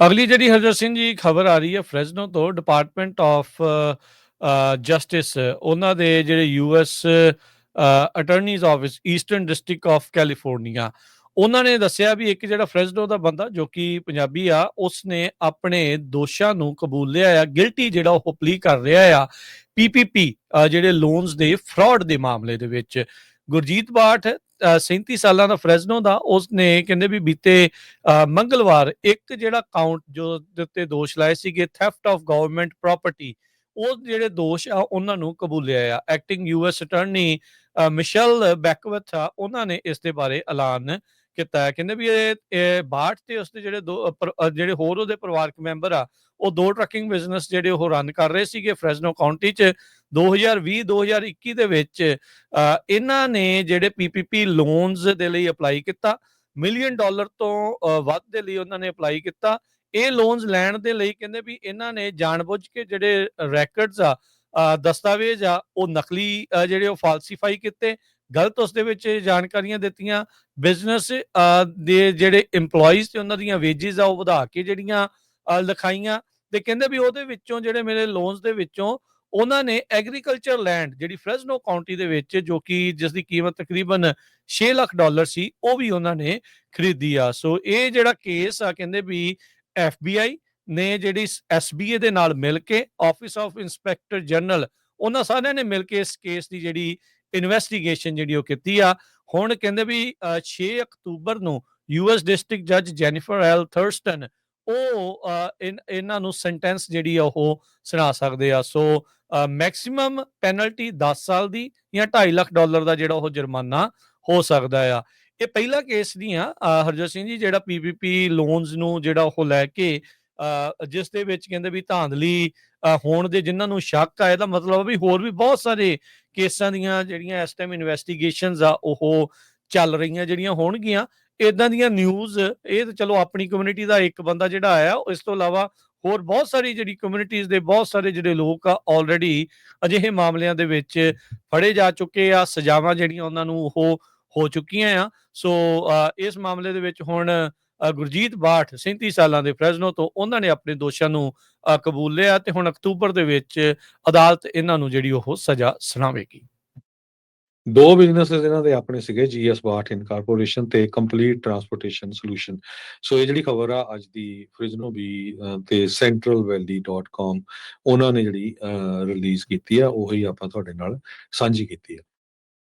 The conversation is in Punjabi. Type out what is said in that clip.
ਅਗਲੀ ਜਿਹੜੀ ਹਰਜਰ ਸਿੰਘ ਜੀ ਖਬਰ ਆ ਰਹੀ ਹੈ ਫ੍ਰੈਜ਼ਨੋ ਤੋਂ ਡਿਪਾਰਟਮੈਂਟ ਆਫ ਜਸਟਿਸ ਉਹਨਾਂ ਦੇ ਜਿਹੜੇ US attorney's office eastern district of California ਉਹਨਾਂ ਨੇ ਦੱਸਿਆ ਵੀ ਇੱਕ ਜਿਹੜਾ ਫ੍ਰੈਜ਼ਨੋ ਦਾ ਬੰਦਾ ਜੋ ਕਿ ਪੰਜਾਬੀ ਆ, ਉਸਨੇ ਆਪਣੇ ਦੋਸ਼ਾਂ ਨੂੰ ਕਬੂਲ ਲਿਆ ਆ, ਗਿਲਟੀ ਜਿਹੜਾ ਉਹ ਪਲੀ ਕਰ ਰਿਹਾ ਆ ਪੀਪੀਪੀ ਜਿਹੜੇ ਲੋਨਸ ਦੇ ਫਰਾਡ ਦੇ ਮਾਮਲੇ ਦੇ ਵਿੱਚ। ਗੁਰਜੀਤ ਬਾਠ 37 ਸਾਲਾਂ ਦਾ ਫ੍ਰੈਜ਼ਨੋ ਦਾ ਉਸ ਨੇ ਕਹਿੰਦੇ ਵੀ ਬੀਤੇ ਮੰਗਲਵਾਰ ਇੱਕ ਜਿਹੜਾ ਕਾਊਂਟ ਜੋ ਦੇ ਉੱਤੇ ਦੋਸ਼ ਲਾਏ ਸੀਗੇ ਥੈਫਟ ਆਫ ਗਵਰਨਮੈਂਟ ਪ੍ਰਾਪਰਟੀ ਉਹ ਜਿਹੜੇ ਦੋਸ਼ ਆ, ਉਹਨਾਂ ਨੂੰ ਕਬੂਲਿਆ ਆ। Acting US attorney Michelle Beckwith ਆ, ਉਹਨਾਂ ਨੇ ਇਸ ਦੇ ਬਾਰੇ ਐਲਾਨ ਕੀਤਾ ਹੈ। ਕਹਿੰਦੇ ਵੀ ਇਹ ਇਹ ਬਾਠ ਤੇ ਉਸਦੇ ਜਿਹੜੇ ਦੋ ਜਿਹੜੇ ਹੋਰ ਉਹਦੇ ਪਰਿਵਾਰਕ ਮੈਂਬਰ ਆ, ਉਹ ਦੋ ਟਰੱਕਿੰਗ ਬਿਜ਼ਨਸ ਜਿਹੜੇ ਉਹ ਰਨ ਕਰ ਰਹੇ ਸੀਗੇ ਫ੍ਰੈਜ਼ਨੋ ਕਾਉਂਟੀ 'ਚ 2020 2021 ਦੇ ਵਿੱਚ ਇਹਨਾਂ ਨੇ ਜਿਹੜੇ ਪੀਪੀਪੀ ਲੋਨਸ ਦੇ ਲਈ ਅਪਲਾਈ ਕੀਤਾ ਮਿਲੀਅਨ ਡਾਲਰ ਤੋਂ ਵੱਧ ਦੇ ਲਈ ਉਹਨਾਂ ਨੇ ਅਪਲਾਈ ਕੀਤਾ। ਇਹ ਲੋਨਸ ਲੈਣ ਦੇ ਲਈ ਕਹਿੰਦੇ ਵੀ ਇਹਨਾਂ ਨੇ ਜਾਣਬੁੱਝ ਕੇ ਜਿਹੜੇ ਰੈਕਰਡਸ ਆ ਦਸਤਾਵੇਜ਼ ਆ, ਉਹ ਨਕਲੀ ਜਿਹੜੇ ਉਹ ਫਾਲਸੀਫਾਈ ਕੀਤੇ। ਗਲਤ ਉਸ ਦੇ ਵਿੱਚ ਜਾਣਕਾਰੀਆਂ ਦਿੱਤੀਆਂ। ਬਿਜ਼ਨਸ ਦੇ ਜਿਹੜੇ EMPLOYEES ਤੇ ਉਹਨਾਂ ਦੀਆਂ ਵੇਜਿਸ ਆ, ਉਹ ਵਧਾ ਕੇ ਜਿਹੜੀਆਂ ਲਿਖਾਈਆਂ। ਤੇ ਕਹਿੰਦੇ ਵੀ ਉਹਦੇ ਵਿੱਚੋਂ ਜਿਹੜੇ ਮੇਰੇ ਲੋਨਸ ਦੇ ਵਿੱਚੋਂ ਉਹਨਾਂ ਨੇ ਐਗਰੀਕਲਚਰ ਲੈਂਡ ਜਿਹੜੀ ਫ੍ਰੈਜ਼ਨੋ ਕਾਉਂਟੀ ਦੇ ਵਿੱਚ, ਜੋ ਕਿ ਜਿਸ ਦੀ ਕੀਮਤ ਤਕਰੀਬਨ 6 ਲੱਖ ਡਾਲਰ ਸੀ, ਉਹ ਵੀ ਉਹਨਾਂ ਨੇ ਖਰੀਦੀ ਆ। ਸੋ ਇਹ ਜਿਹੜਾ ਕੇਸ ਆ, ਕਹਿੰਦੇ ਵੀ FBI ਨੇ ਜਿਹੜੀ SBA ਦੇ ਨਾਲ ਮਿਲ ਕੇ ਆਫਿਸ ਆਫ ਇਨਸਪੈਕਟਰ ਜਨਰਲ ਉਹਨਾਂ ਸਾਰਿਆਂ ਨੇ ਮਿਲ ਕੇ ਇਸ ਕੇਸ ਦੀ ਜਿਹੜੀ ਇਨਵੈਸਟੀਗੇਸ਼ਨ ਜਿਹੜੀ ਉਹ ਕੀਤੀ ਆ, ਹੁਣ ਕਹਿੰਦੇ ਵੀ 6 ਅਕਤੂਬਰ ਨੂੰ ਯੂਐਸ ਡਿਸਟ੍ਰਿਕਟ ਜੱਜ ਜੈਨੀਫਰ ਐਲ ਥਰਸਟਨ ਉਹ ਇਹਨਾਂ ਨੂੰ ਸੈਂਟੈਂਸ ਜਿਹੜੀ ਆ ਉਹ ਸੁਣਾ ਸਕਦੇ ਆ। ਸੋ ਮੈਕਸਿਮਮ ਪੈਨਲਟੀ 10 ਸਾਲ ਦੀ ਜਾਂ 2.5 ਲੱਖ ਡਾਲਰ ਦਾ ਜਿਹੜਾ ਉਹ ਜੁਰਮਾਨਾ ਹੋ ਸਕਦਾ ਆ। ਇਹ ਪਹਿਲਾ ਕੇਸ ਨਹੀਂ ਆ ਹਰਜੋਤ ਸਿੰਘ ਜੀ, ਜਿਹੜਾ ਪੀਪੀਪੀ ਲੋਨਸ ਨੂੰ ਜਿਹੜਾ ਉਹ ਲੈ ਕੇ ਜਿਸ ਦੇ ਵਿੱਚ ਕਹਿੰਦੇ ਵੀ ਧਾਂਦਲੀ ਹੋਣ ਦੇ ਜਿਨ੍ਹਾਂ ਨੂੰ ਸ਼ੱਕ ਆ ਇਹਦਾ ਮਤਲਬ ਵੀ ਹੋਰ ਵੀ ਬਹੁਤ ਸਾਰੇ ਕੇਸਾਂ ਦੀਆਂ ਜਿਹੜੀਆਂ ਇਸ ਟਾਈਮ ਇਨਵੈਸਟੀਗੇਸ਼ਨਸ ਆ ਉਹ ਚੱਲ ਰਹੀਆਂ ਜਿਹੜੀਆਂ ਹੋਣਗੀਆਂ। ਇਦਾਂ ਦੀਆਂ ਨਿਊਜ਼ ਇਹ ਤਾਂ ਚਲੋ ਆਪਣੀ ਕਮਿਊਨਿਟੀ ਦਾ ਇੱਕ ਬੰਦਾ ਜਿਹੜਾ ਆਇਆ ਇਸ ਤੋਂ ਇਲਾਵਾ ਹੋਰ ਬਹੁਤ ਸਾਰੀ ਜਿਹੜੀ ਕਮਿਊਨਿਟੀਜ਼ ਦੇ ਬਹੁਤ ਸਾਰੇ ਜਿਹੜੇ ਲੋਕ ਆ ਆਲਰੇਡੀ ਅਜਿਹੇ ਮਾਮਲਿਆਂ ਦੇ ਵਿੱਚ ਫੜੇ ਜਾ ਚੁੱਕੇ ਆ ਸਜ਼ਾਵਾਂ ਜਿਹੜੀਆਂ ਉਹਨਾਂ ਨੂੰ ਉਹ ਹੋ ਚੁੱਕੀਆਂ ਆ। ਸੋ ਅ, ਇਸ ਮਾਮਲੇ ਦੇ ਵਿੱਚ ਹੁਣ ਗੁਰਜੀਤ ਬਾਠ 37 ਸਾਲਾਂ ਦੇ ਫ੍ਰੈਜ਼ਨੋ ਤੋਂ ਉਹਨਾਂ ਨੇ ਆਪਣੇ ਦੋਸ਼ਾਂ ਨੂੰ ਅ, ਕਬੂਲ ਲਿਆ ਤੇ ਹੁਣ ਅਕਤੂਬਰ ਦੇ ਵਿੱਚ ਅਦਾਲਤ ਇਹਨਾਂ ਨੂੰ ਜਿਹੜੀ ਉਹ ਸਜ਼ਾ ਸੁਣਾਵੇਗੀ। ਦੋ ਬਿਜ਼ਨੈਸਸ ਇਹਨਾਂ ਦੇ ਆਪਣੇ ਸੀਗੇ ਜੀਐਸ ਬਾਠ ਇਨਕਾਰਪੋਰੇਸ਼ਨ ਤੇ ਕੰਪਲੀਟ ਟਰਾਂਸਪੋਰਟੇਸ਼ਨ ਸੋਲੂਸ਼ਨ। ਸੋ ਇਹ ਜਿਹੜੀ ਖਬਰ ਆ ਅੱਜ ਦੀ ਫ੍ਰਿਜਨੋ ਵੀ ਤੇ centralvalley.com ਉਹਨਾਂ ਨੇ ਜਿਹੜੀ ਰਿਲੀਜ਼ ਕੀਤੀ ਆ ਉਹੀ ਆਪਾਂ ਤੁਹਾਡੇ ਨਾਲ ਸਾਂਝੀ ਕੀਤੀ ਆ।